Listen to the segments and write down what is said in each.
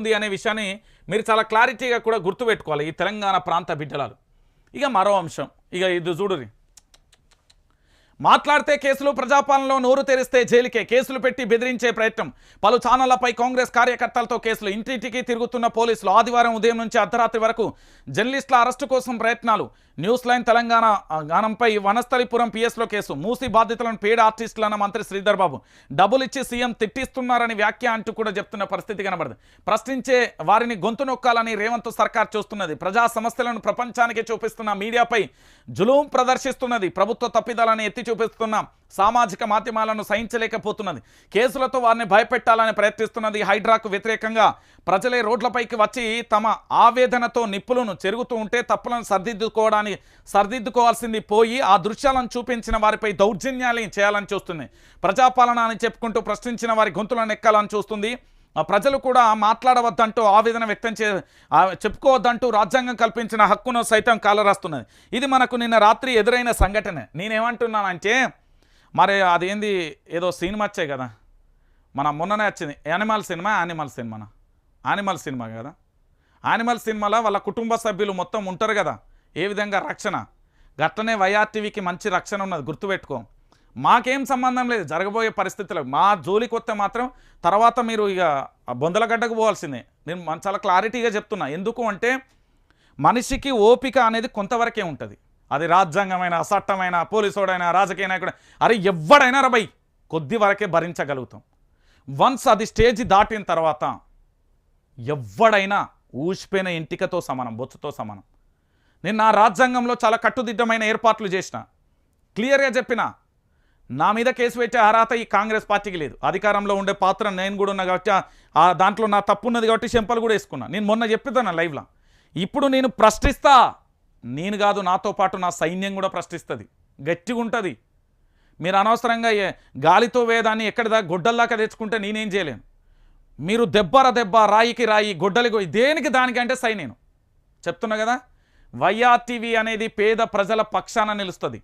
ఉంది అనే విషయాన్ని మీరు చాలా క్లారిటీగా కూడా గుర్తుపెట్టుకోవాలి ఈ తెలంగాణ ప్రాంత బిడ్డలాలు. ఇక మరో అంశం. ఇక ఇది చూడురి మాట్లాడితే కేసులు ప్రజాపాలనలో నోరు తెరిస్తే జైలుకే కేసులు పెట్టి బెదిరించే ప్రయత్నం. పలు ఛానళ్ళపై కాంగ్రెస్ కార్యకర్తలతో కేసులు. ఇంటింటికి తిరుగుతున్న పోలీసులు ఆదివారం ఉదయం నుంచి అర్ధరాత్రి వరకు జర్నలిస్టుల అరెస్టు కోసం ప్రయత్నాలు. న్యూస్ లైన్ తెలంగాణ గానంపై వనస్థలిపురం పిఎస్లో కేసు. మూసి బాధితులను పేడ ఆర్టిస్టులన్న మంత్రి శ్రీధర్ బాబు. డబ్బులు ఇచ్చి సీఎం తిట్టిస్తున్నారని వ్యాఖ్య అంటూ కూడా చెప్తున్న పరిస్థితి కనబడదు. ప్రశ్నించే వారిని గొంతు నొక్కాలని రేవంత్ సర్కార్ చూస్తున్నది. ప్రజా సమస్యలను ప్రపంచానికి చూపిస్తున్న మీడియాపై జులూం ప్రదర్శిస్తున్నది. ప్రభుత్వ తప్పిదాలని ఎత్తి చూపిస్తున్న. సామాజిక మాధ్యమాలను సహించలేకపోతున్నది. కేసులతో వారిని భయపెట్టాలని ప్రయత్నిస్తున్నది హైడ్రాకు వ్యతిరేకంగా. ప్రజలే రోడ్లపైకి వచ్చి తమ ఆవేదనతో నిప్పులను చెరుగుతూ ఉంటే తప్పులను సరిదిద్దుకోవడానికి సరిదిద్దుకోవాల్సింది పోయి ఆ దృశ్యాలను చూపించిన వారిపై దౌర్జన్యాలు చేయాలని చూస్తుంది. ప్రజాపాలన అని చెప్పుకుంటూ ప్రశ్నించిన వారి గొంతులను ఎక్కాలని చూస్తుంది. ప్రజలు కూడా మాట్లాడవద్దంటూ ఆవేదన వ్యక్తం చే చెప్పుకోవద్దంటూ రాజ్యాంగం కల్పించిన హక్కును సైతం కాలరాస్తున్నది. ఇది మనకు నిన్న రాత్రి ఎదురైన సంఘటన. నేనేమంటున్నానంటే మరి అదేంది ఏదో సినిమా వచ్చాయి కదా. మన మొన్ననే వచ్చింది యానిమల్ సినిమా యానిమల్ సినిమానా యానిమల్ సినిమా కదా. యానిమల్ సినిమాలో వాళ్ళ కుటుంబ సభ్యులు మొత్తం ఉంటారు కదా. ఏ విధంగా రక్షణ. గట్టనే వైఆర్టీవీకి మంచి రక్షణ ఉన్నది గుర్తుపెట్టుకో. మాకేం సంబంధం లేదు. జరగబోయే పరిస్థితులకు మా జోలికి వస్తే మాత్రం తర్వాత మీరు ఇక బొందలగడ్డకు పోవాల్సిందే. నేను మన చాలా క్లారిటీగా చెప్తున్నా. ఎందుకు అంటే మనిషికి ఓపిక అనేది కొంతవరకే ఉంటుంది. అది రాజ్యాంగమైన చట్టమైన పోలీసోడైనా రాజకీయ నాయకుడు అరే ఎవడైనా రబై కొద్ది వరకే భరించగలుగుతాం. వన్స్ అది స్టేజ్ దాటిన తర్వాత ఎవ్వడైనా ఊసిపోయిన ఇంటికతో సమానం బొచ్చుతో సమానం. నేను నా రాజ్యాంగంలో చాలా కట్టుదిట్టమైన ఏర్పాట్లు చేసిన. క్లియర్గా చెప్పిన నా మీద కేసు పెట్టే అర్హత ఈ కాంగ్రెస్ పార్టీకి లేదు. అధికారంలో ఉండే పాత్ర నేను కూడా ఉన్నా కాబట్టి ఆ- దాంట్లో నా తప్పు ఉన్నది కాబట్టి చెంపలు కూడా వేసుకున్నా. నేను మొన్న చెప్పిద్దాను లైవ్లో? ఇప్పుడు నేను ప్రశ్నిస్తా. నేను కాదు నాతో పాటు నా సైన్యం కూడా ప్రశ్నిస్తుంది. గట్టిగా ఉంటుంది. మీరు అనవసరంగా గాలితో వేదాన్ని ఎక్కడిదా గొడ్డల్లాగా తెచ్చుకుంటే నేనేం చేయలేను. మీరు దెబ్బర దెబ్బ రాయికి రాయి గొడ్డలికి దేనికి దానికంటే సై నేను. చెప్తున్నా కదా? వైఆర్టీవీ అనేది పేద ప్రజల పక్షాన నిలుస్తుంది.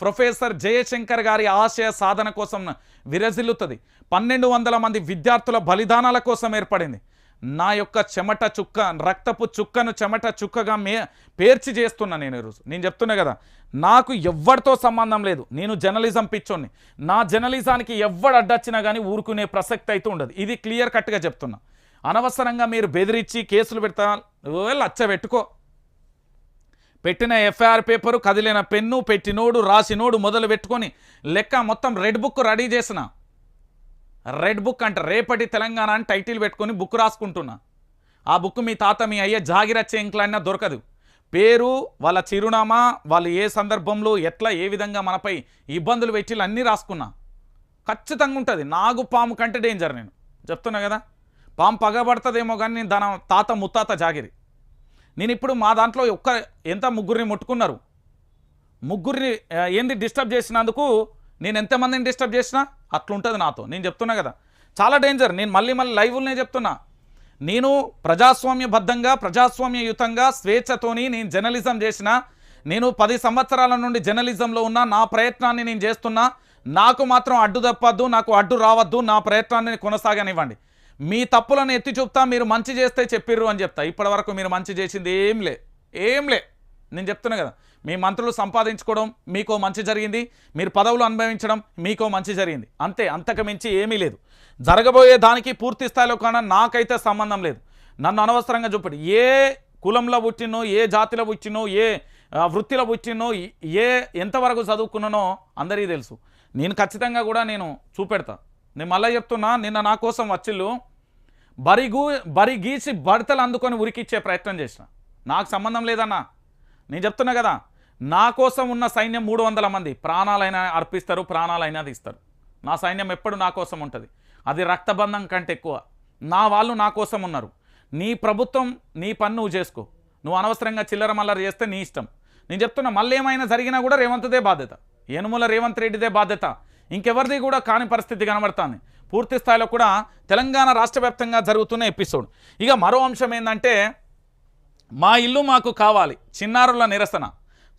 ప్రొఫెసర్ జయశంకర్ గారి ఆశయ సాధన కోసం విరజిల్లుతుంది. పన్నెండు వందల మంది విద్యార్థుల బలిదానాల కోసం ఏర్పడింది. నా యొక్క చెమట చుక్క రక్తపు చుక్కను చెమట చుక్కగా మే పేర్చి చేస్తున్నా నేను ఈరోజు నేను చెప్తున్నా కదా నాకు ఎవరితో సంబంధం లేదు. నేను జర్నలిజం పిచ్చోని నా జర్నలిజానికి ఎవ్వడు అడ్డొచ్చినా కానీ ఊరుకునే ప్రసక్తి అయితే ఉండదు. ఇది క్లియర్ కట్గా చెప్తున్నా. అనవసరంగా మీరు బెదిరించి కేసులు పెడతా లచ్చ పెట్టుకో. పెట్టిన ఎఫ్ఐఆర్ పేపరు కదిలిన పెన్ను పెట్టినోడు రాసినోడు మొదలు పెట్టుకొని లెక్క మొత్తం రెడ్ బుక్ రెడీ చేసిన. రెడ్ బుక్ అంటే రేపటి తెలంగాణ అని టైటిల్ పెట్టుకొని బుక్ రాసుకుంటున్నా. ఆ బుక్ మీ తాత మీ అయ్యే జాగిరచ్చే ఇంక్లైనా దొరకదు. పేరు వాళ్ళ చిరునామా వాళ్ళు ఏ సందర్భంలో ఎట్లా ఏ విధంగా మనపై ఇబ్బందులు పెట్టి అన్నీ రాసుకున్నా. ఖచ్చితంగా ఉంటుంది. నాగు పాము కంటే డేంజర్ నేను. చెప్తున్నా కదా? పాము పగబడుతుందేమో కానీ దాని తాత ముత్తాత జాగిరి. నేను ఇప్పుడు మా దాంట్లో ఒక్క ఎంత ముగ్గురిని ముట్టుకున్నారు? ముగ్గురిని ఏంది డిస్టర్బ్ చేసినందుకు నేను ఎంతమందిని డిస్టర్బ్ చేసినా? అట్లుంటుంది నాతో. నేను చెప్తున్నా కదా. చాలా డేంజర్. నేను మళ్ళీ మళ్ళీ లైవ్లనే చెప్తున్నా. నేను ప్రజాస్వామ్యబద్ధంగా ప్రజాస్వామ్యయుతంగా స్వేచ్ఛతోని నేను జర్నలిజం చేసిన నేను పది సంవత్సరాల నుండి జర్నలిజంలో ఉన్న నా ప్రయత్నాన్ని నేను చేస్తున్నా నాకు మాత్రం అడ్డు తప్పద్దు నాకు అడ్డు రావద్దు నా ప్రయత్నాన్ని కొనసాగనివ్వండి. మీ తప్పులను ఎత్తి చూపుతా మీరు మంచి చేస్తే చెప్పిర్రు అని చెప్తా. ఇప్పటివరకు మీరు మంచి చేసింది ఏం లే. ఏం లే. నేను చెప్తున్నా కదా మీ మంత్రులు సంపాదించుకోవడం మీకో మంచి జరిగింది మీరు పదవులు అనుభవించడం మీకో మంచి జరిగింది. అంతే అంతకు మించి ఏమీ లేదు. జరగబోయే దానికి పూర్తి స్థాయిలో కానీ నాకైతే సంబంధం లేదు. నన్ను అనవసరంగా చూపడు. ఏ కులంలో పుట్టినో ఏ జాతిలో పుట్టినో ఏ వృత్తిలో పుట్టినో ఏ ఎంతవరకు చదువుకున్నానో అందరికీ తెలుసు. నేను ఖచ్చితంగా కూడా నేను చూపెడతా. నేను మళ్ళీ చెప్తున్నా నిన్న నా కోసం వచ్చిళ్ళు బరిగూ బరి గీసి బడతలు అందుకొని ఉరికిచ్చే ప్రయత్నం చేసిన. నాకు సంబంధం లేదన్నా. నేను చెప్తున్నా కదా నా కోసం ఉన్న సైన్యం మూడు వందల మంది. ప్రాణాలైనా అర్పిస్తారు ప్రాణాలైనా తీస్తారు. నా సైన్యం ఎప్పుడు నా కోసం ఉంటుంది? అది రక్తబంధం కంటే ఎక్కువ. నా వాళ్ళు నా కోసం ఉన్నారు. నీ ప్రభుత్వం నీ పని నువ్వు చేసుకో. నువ్వు అనవసరంగా చిల్లర మల్లర చేస్తే నీ ఇష్టం. నేను చెప్తున్నా మళ్ళీ ఏమైనా జరిగినా కూడా రేవంత్దే బాధ్యత. ఏనుముల రేవంత్ రెడ్డిదే బాధ్యత. ఇంకెవరిది కూడా కాని పరిస్థితి కనబడుతుంది. పూర్తి స్థాయిలో కూడా తెలంగాణ రాష్ట్ర వ్యాప్తంగా జరుగుతున్న ఎపిసోడ్. ఇక మరో అంశం ఏంటంటే మా ఇల్లు మాకు కావాలి చిన్నారుల నిరసన.